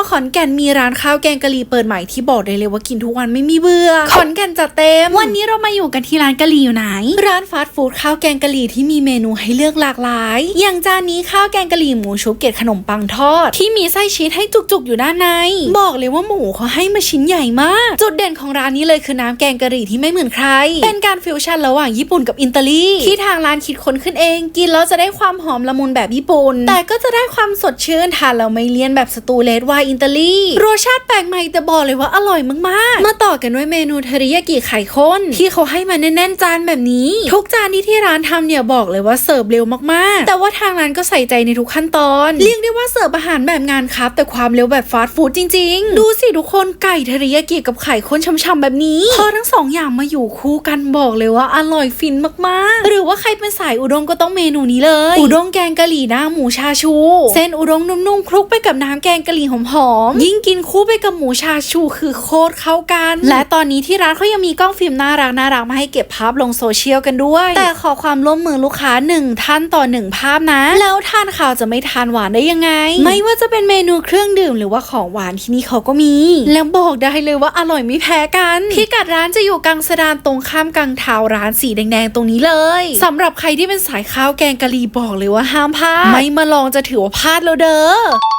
ว่าขอนแก่นมีร้านข้าวแกงกะหรี่เปิดใหม่ที่บอกได้เลยว่ากินทุกวันไม่มีเบื่อ ขอนแก่นจัดเต็ม วันนี้เรามาอยู่กันที่ร้านกะหรี่อยู่ไหน ร้านฟาสต์ฟู้ดข้าวแกงกะหรี่ที่มีเมนูให้เลือกหลากหลาย อย่างจานนี้ข้าวแกงกะหรี่หมูชุบเกล็ดขนมปังทอด ที่มีไส้ชีสให้จุกๆอยู่ด้านใน บอกเลยว่าหมูเขาให้มาชิ้นใหญ่มาก จุดเด่นของร้านนี้เลยคือน้ำแกงกะหรี่ที่ไม่เหมือนใคร เป็นการฟิวชั่นระหว่างญี่ปุ่นกับอิตาลีที่ทางร้านคิดค้นขึ้นเอง กินแล้วจะได้ความหอมละมุนแบบญี่ปุ่นแต่ก็จะได้ความสดชื่นทานแล้วไม่เลี่ยนแบบสตูเลสวายอิตาลีรสชาติแปลกใหม่แต่บอกเลยว่าอร่อยมากๆ มาต่อกันด้วยเมนูเทริยากิไข่ข้นที่เขาให้มาแน่นๆจานแบบนี้ ทุกจานที่ที่ร้านทำเนี่ยบอกเลยว่าเสิร์ฟเร็วมากๆ แต่ว่าทางร้านก็ใส่ใจในทุกขั้นตอน เรียกได้ว่าเสิร์ฟอาหารแบบงานครับ แต่ความเร็วแบบฟาสต์ฟู้ดจริง ๆ ดูสิทุกคนไก่เทริยากิกับไข่ข้นช่ำๆแบบนี้พอทั้งสองอย่างมาอยู่คู่กันบอกเลยว่าอร่อยฟินมากๆ หรือว่าใครเป็นสายอุด้งก็ต้องเมนูนี้เลย อุด้งแกงกะหรี่หน้าหมูชาชู เส้นอุด้งนุ่มๆคลุกไปกับน้ำแกงกะหรี่หอมๆยิ่งกินคู่ไปกับหมูชาชูคือโคตรเข้ากัน และตอนนี้ที่ร้านเขายังมีกล้องฟิล์มน่ารักน่ารักมาให้เก็บภาพลงโซเชียลกันด้วย แต่ขอความร่วมมือลูกค้าหนึ่งท่านต่อหนึ่งภาพนะ แล้วทานข้าวจะไม่ทานหวานได้ยังไง ไม่ว่าจะเป็นเมนูเครื่องดื่มหรือว่าของหวานที่นี่เขาก็มี แล้วบอกได้เลยว่าอร่อยไม่แพ้กันพิกัดร้านจะอยู่กลางสะดานตรงข้ามกลางเท้าร้านสีแดงๆตรงนี้เลยสำหรับใครที่เป็นสายข้าวแกงกะหรี่บอกเลยว่าห้ามพลาดไม่มาลองจะถือว่าพลาดแล้วเด้อ